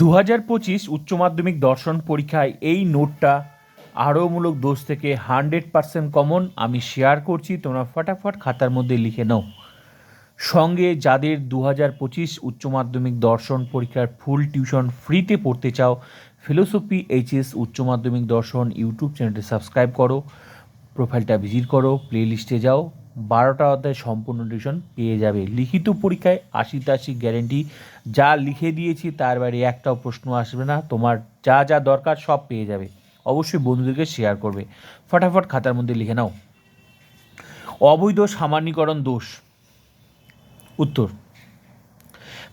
দু হাজার পঁচিশ উচ্চ মাধ্যমিক দর্শন পরীক্ষায় এই নোটটা আরোমূলক দোষ থেকে হান্ড্রেড পার্সেন্ট কমন। আমি শেয়ার করছি, তোমরা ফটাফট খাতার মধ্যে লিখে নাও। সঙ্গে যাদের দু হাজার পঁচিশ উচ্চ মাধ্যমিক দর্শন পরীক্ষার ফুল টিউশন ফ্রিতে পড়তে চাও ফিলোসফি এইচএস উচ্চ মাধ্যমিক দর্শন ইউটিউব চ্যানেলটি সাবস্ক্রাইব করো প্রোফাইলটা ভিজিট করো প্লে লিস্টে যাও। বারোটা অধ্যায় সম্পূর্ণ টিউশন পেয়ে যাবে। লিখিত পরীক্ষায় আশি তাশি গ্যারেন্টি যা লিখে দিয়েছি, তার বাইরে একটাও প্রশ্ন আসবে না। তোমার যা যা দরকার সব পেয়ে যাবে। অবশ্যই বন্ধুদেরকে শেয়ার করবে। ফটাফট খাতার মধ্যে লিখে নাও। অবৈধ সামান্যীকরণ দোষ। উত্তর।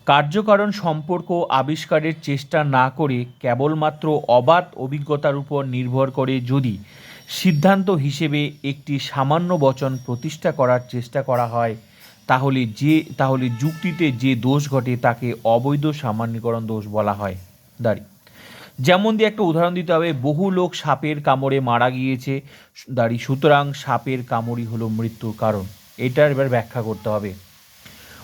কার্যকারণ সম্পর্ক আবিষ্কারের চেষ্টা না করে কেবলমাত্র অবাধ অভিজ্ঞতার উপর নির্ভর করে যদি সিদ্ধান্ত হিসেবে একটি সামান্য বচন প্রতিষ্ঠা করার চেষ্টা করা হয়, তাহলে যে, তাহলে যুক্তিতে যে দোষ ঘটে তাকে অবৈধ সামান্যীকরণ দোষ বলা হয়। দাঁড়ি। যেমন দিয়ে একটা উদাহরণ দিতে হবে, বহু লোক সাপের কামড়ে মারা গিয়েছে, দাঁড়ি, সুতরাং সাপের কামড়ই হলো মৃত্যুর কারণ। এটার এবার ব্যাখ্যা করতে হবে।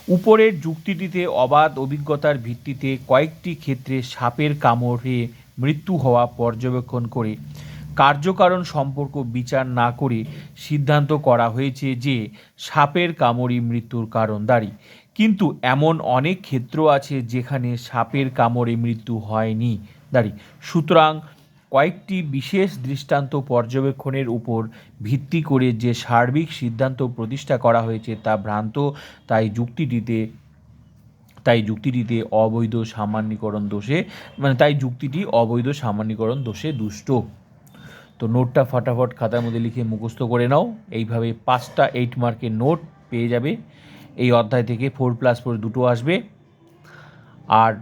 উপরের যুক্তিটিতে অবাধ অভিজ্ঞতার ভিত্তিতে কয়েকটি ক্ষেত্রে সাপের কামড়ে মৃত্যু হওয়া পর্যবেক্ষণ করে কার্যকারণ সম্পর্ক বিচার না করে সিদ্ধান্ত করা হয়েছে যে সাপের কামড়ই মৃত্যুর কারণ দাঁড়ি। কিন্তু এমন অনেক ক্ষেত্র আছে যেখানে সাপের কামড়ে মৃত্যু হয়নি দাঁড়ি। সুতরাং কয়েকটি বিশেষ দৃষ্টান্ত পর্যবেক্ষণের উপর ভিত্তি করে যে সার্বিক সিদ্ধান্ত প্রতিষ্ঠা করা হয়েছে তা ভ্রান্ত, তাই যুক্তিটিতে তাই যুক্তিটিতে অবৈধ সামান্যীকরণ দোষে মানে তাই যুক্তিটি অবৈধ সামান্যীকরণ দোষে দুষ্ট। তো নোটটা ফটাফট খাতার মধ্যে লিখে মুখস্থ করে নাও। এইভাবে পাঁচটা এইট মার্কের নোট পেয়ে যাবে। এই অধ্যায় থেকে ফোর প্লাস ফোর দুটো আসবে। আর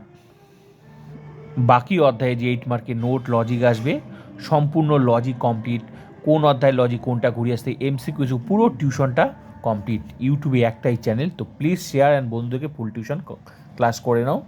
বাকি অধ্যায়ে যে এইট মার্কের নোট লজিক আসবে, সম্পূর্ণ লজিক কমপ্লিট কোন অধ্যায় লজিক কোনটা ঘুরিয়ে আসতে এমসিকিউ পুরো টিউশনটা কমপ্লিট ইউটিউবে একটাই চ্যানেল তো প্লিজ শেয়ার অ্যান্ড বন্ধুদেরকে ফুল টিউশন ক্লাস করে নাও।